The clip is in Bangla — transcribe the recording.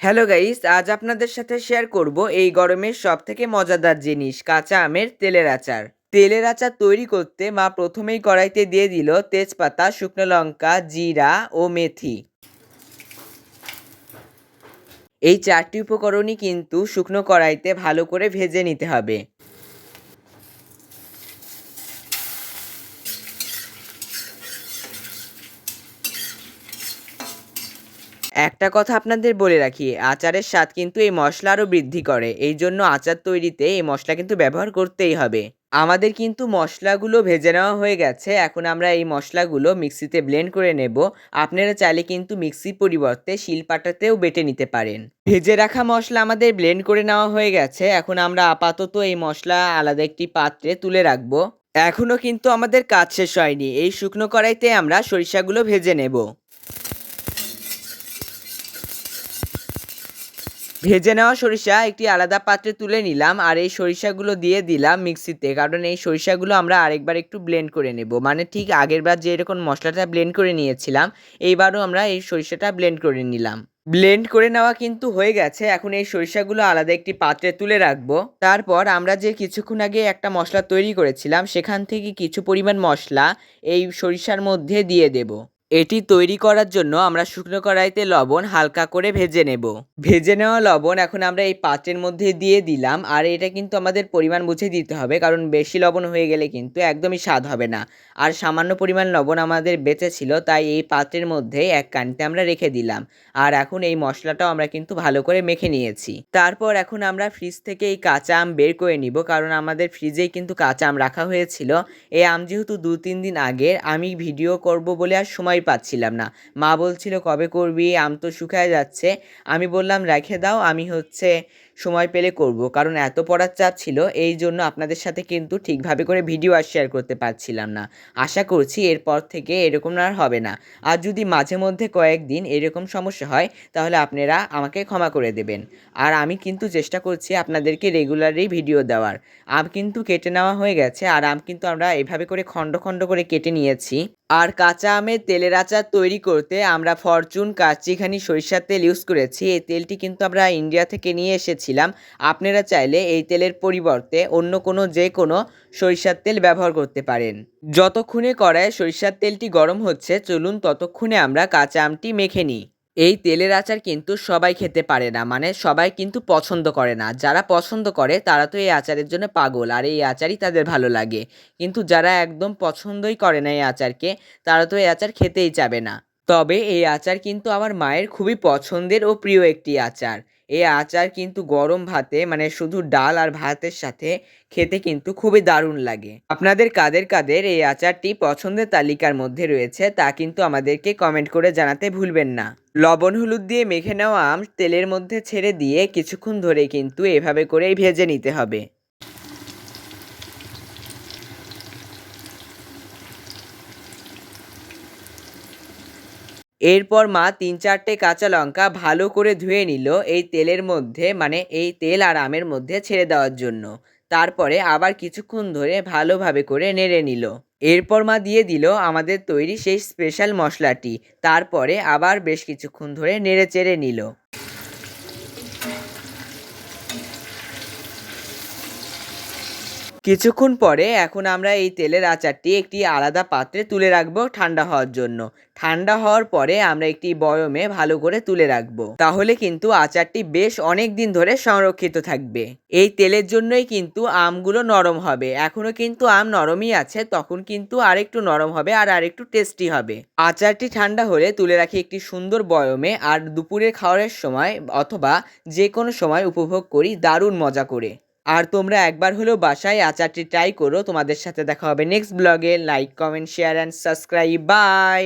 হ্যালো গাইস, আজ আপনাদের সাথে শেয়ার করব এই গরমের সব থেকে মজাদার জিনিস, কাঁচা আমের তেলের আচার। তেলের আচার তৈরি করতে মা প্রথমেই কড়াইতে দিয়ে দিল তেজপাতা, শুকনো লঙ্কা, জিরা ও মেথি। এই চারটি উপকরণই কিন্তু শুকনো কড়াইতে ভালো করে ভেজে নিতে হবে। একটা কথা আপনাদের বলে রাখি, আচারের স্বাদ কিন্তু এই মশলা আরও বৃদ্ধি করে। এই জন্য আচার তৈরিতে এই মশলা কিন্তু ব্যবহার করতেই হবে। আমাদের কিন্তু মশলাগুলো ভেজে নেওয়া হয়ে গেছে, এখন আমরা এই মশলাগুলো মিক্সিতে ব্লেন্ড করে নেব। আপনারা চাইলে কিন্তু মিক্সির পরিবর্তে শিলপাটাতেও বেটে নিতে পারেন। ভেজে রাখা মশলা আমাদের ব্লেন্ড করে নেওয়া হয়ে গেছে, এখন আমরা আপাতত এই মশলা আলাদা একটি পাত্রে তুলে রাখব। এখনও কিন্তু আমাদের কাজ শেষ হয়নি, এই শুকনো কড়াইতে আমরা সরিষাগুলো ভেজে নেব। ভেজে নেওয়া সরিষা একটি আলাদা পাত্রে তুলে নিলাম আর এই সরিষাগুলো দিয়ে দিলাম মিক্সিতে, কারণ এই সরিষাগুলো আমরা আরেকবার একটু ব্লেন্ড করে নেব। মানে ঠিক আগেরবার যে এরকম মশলাটা ব্লেন্ড করে নিয়েছিলাম, এইবারও আমরা এই সরিষাটা ব্লেন্ড করে নিলাম। ব্লেন্ড করে নেওয়া কিন্তু হয়ে গেছে, এখন এই সরিষাগুলো আলাদা একটি পাত্রে তুলে রাখব। তারপর আমরা যে কিছুক্ষণ আগে একটা মশলা তৈরি করেছিলাম, সেখান থেকে কিছু পরিমাণ মশলা এই সরিষার মধ্যে দিয়ে দেব। এটি তৈরি করার জন্য আমরা শুকনো কড়াইতে লবণ হালকা করে ভেজে নেব। ভেজে নেওয়া লবণ এখন আমরা এই পাত্রের মধ্যে দিয়ে দিলাম আর এটা কিন্তু আমাদের পরিমাণ বুঝে দিতে হবে কারণ বেশি লবণ হয়ে গেলে কিন্তু একদমই স্বাদ হবে না। আর সামান্য পরিমাণ লবণ আমাদের বেঁচে ছিল তাই এই পাত্রের মধ্যে এক কানিতে আমরা রেখে দিলাম। আর এখন এই মশলাটাও আমরা কিন্তু ভালো করে মেখে নিয়েছি। তারপর এখন আমরা ফ্রিজ থেকে এই কাঁচা আম বের করে নিব কারণ আমাদের ফ্রিজেই কিন্তু কাঁচা আম রাখা হয়েছিল। এই আম যেহেতু দু তিন দিন আগের, আমি ভিডিও করব বলে আর সময় পাচ্ছিলাম না। মা বলছিল, কবে করবি? আম তো শুকায় যাচ্ছে। আমি বললাম, রেখে দাও, আমি হচ্ছে সময় পেলে করব। কারণ এত পড়ার চাপ ছিল, এই জন্য আপনাদের সাথে কিন্তু ঠিকভাবে করে ভিডিও আর শেয়ার করতে পারছিলাম না। আশা করছি এরপর থেকে এরকম আর হবে না। আর যদি মাঝে মধ্যে কয়েকদিন এরকম সমস্যা হয়, তাহলে আপনারা আমাকে ক্ষমা করে দেবেন। আর আমি কিন্তু চেষ্টা করছি আপনাদেরকে রেগুলারই ভিডিও দেওয়ার। আম কিন্তু কেটে নেওয়া হয়ে গেছে, আর আম কিন্তু আমরা এভাবে করে খণ্ড খণ্ড করে কেটে নিয়েছি। আর কাঁচা আমের তেলের আচার তৈরি করতে আমরা ফরচুন কাচিখানি সরিষার তেল ইউজ করেছি। এই তেলটি কিন্তু আমরা ইন্ডিয়া থেকে নিয়ে এসেছিলাম আপনারা চাইলে এই তেলের পরিবর্তে অন্য কোনো যে কোনো সরিষার তেল ব্যবহার করতে পারেন। যতক্ষণে কড়ায় সরিষার তেলটি গরম হচ্ছে, চলুন ততক্ষণে আমরা কাঁচা আমটি মেখে নিই। এই তেলের আচার কিন্তু সবাই খেতে পারে না মানে সবাই কিন্তু পছন্দ করে না। যারা পছন্দ করে, তারা তো এই আচারের জন্য পাগল, আর এই আচারই তাদের ভালো লাগে। কিন্তু যারা একদম পছন্দই করে না এই আচারকে, তারা তো এই আচার খেতেই চাবে না। তবে এই আচার কিন্তু আমার মায়ের খুবই পছন্দের ও প্রিয় একটি আচার। এই আচার কিন্তু গরম ভাতে মানে শুধু ডাল আর ভাতের সাথে খেতে কিন্তু খুবই দারুণ লাগে। আপনাদের কাদের কাদের এই আচারটি পছন্দের তালিকার মধ্যে রয়েছে তা কিন্তু আমাদেরকে কমেন্ট করে জানাতে ভুলবেন না। লবণ, হলুদ দিয়ে মেখে নেওয়া আম তেলের মধ্যে ছেড়ে দিয়ে কিছুক্ষণ ধরে কিন্তু এভাবে করেই ভেজে নিতে হবে। এরপর মা তিন চারটে কাঁচা লঙ্কা ভালো করে ধুয়ে নিল এই তেলের মধ্যে মানে এই তেল আর আমের মধ্যে ছেড়ে দেওয়ার জন্য। তারপরে আবার কিছুক্ষণ ধরে ভালোভাবে করে নেড়ে নিল। এরপর মা দিয়ে দিল আমাদের তৈরি সেই স্পেশাল মশলাটি। তারপরে আবার বেশ কিছুক্ষণ ধরে নেড়ে চেড়ে নিল। কিছুক্ষণ পরে এখন আমরা এই তেলের আচারটি একটি আলাদা পাত্রে তুলে রাখব ঠান্ডা হওয়ার জন্য। ঠান্ডা হওয়ার পরে আমরা একটি বয়মে ভালো করে তুলে রাখব। তাহলে কিন্তু আচারটি বেশ অনেক দিন ধরে সংরক্ষিত থাকবে। এই তেলের জন্যই কিন্তু আমগুলো নরম হবে। এখনও কিন্তু আম নরমই আছে, তখন কিন্তু আরেকটু নরম হবে আর আরেকটু টেস্টি হবে। আচারটি ঠান্ডা হলে তুলে রাখি একটি সুন্দর বয়মে আর দুপুরে খাওয়ার সময় অথবা যে কোনো সময় উপভোগ করি দারুণ মজা করে। আর তোমরা একবার হলেও বাসায় আচারটি ট্রাই করো। তোমাদের সাথে দেখা হবে নেক্সট ব্লগে like comment share and subscribe bye